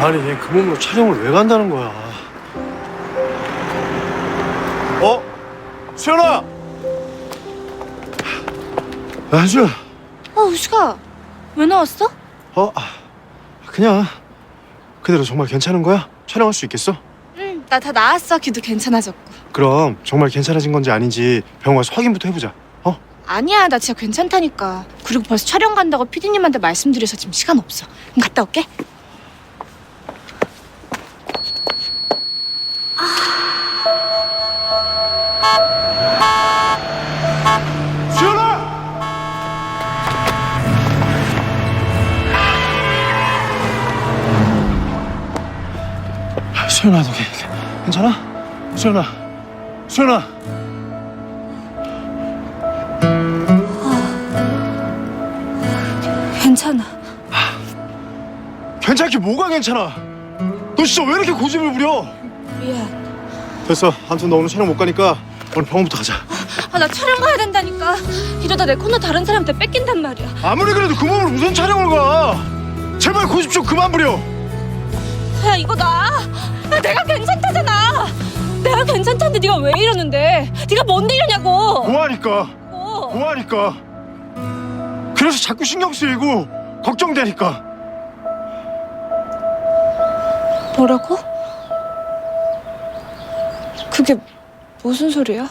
아니 얘 그 몸으로 촬영을 왜 간다는 거야? 어? 수연아! 안수야. 어, 우식아. 왜 나왔어? 어? 아, 그냥 그대로 정말 괜찮은 거야? 촬영할 수 있겠어? 응, 나 다 나았어. 귀도 괜찮아졌고. 그럼 정말 괜찮아진 건지 아닌지 병원 가서 확인부터 해보자. 어? 아니야, 나 진짜 괜찮다니까. 그리고 벌써 촬영 간다고 피디님한테 말씀드려서 지금 시간 없어. 그럼 갔다 올게. 수연아! 수연아, 너 괜- 괜찮아? 수연아, 수연아. 괜찮아. 괜찮게 뭐가 괜찮아? 너 진짜 왜 이렇게 고집을 부려? 미안. 됐어. 아무튼 너 오늘 촬영 못 가니까 오늘 병원부터 가자. 아, 나 촬영 가야 된다니까. 이러다 내 코너 다른 사람한테 뺏긴단 말이야. 아무리 그래도 그 몸으로 무슨 촬영을 가? 제발 고집 좀 그만 부려. 야, 이거 나. 야, 내가 괜찮다잖아. 내가 괜찮다는데 네가 왜 이러는데? 네가 뭔데 이러냐고. 뭐하니까? 뭐? 뭐하니까? 그래서 자꾸 신경 쓰이고 걱정되니까. 뭐라고? 그게 무슨 소리야?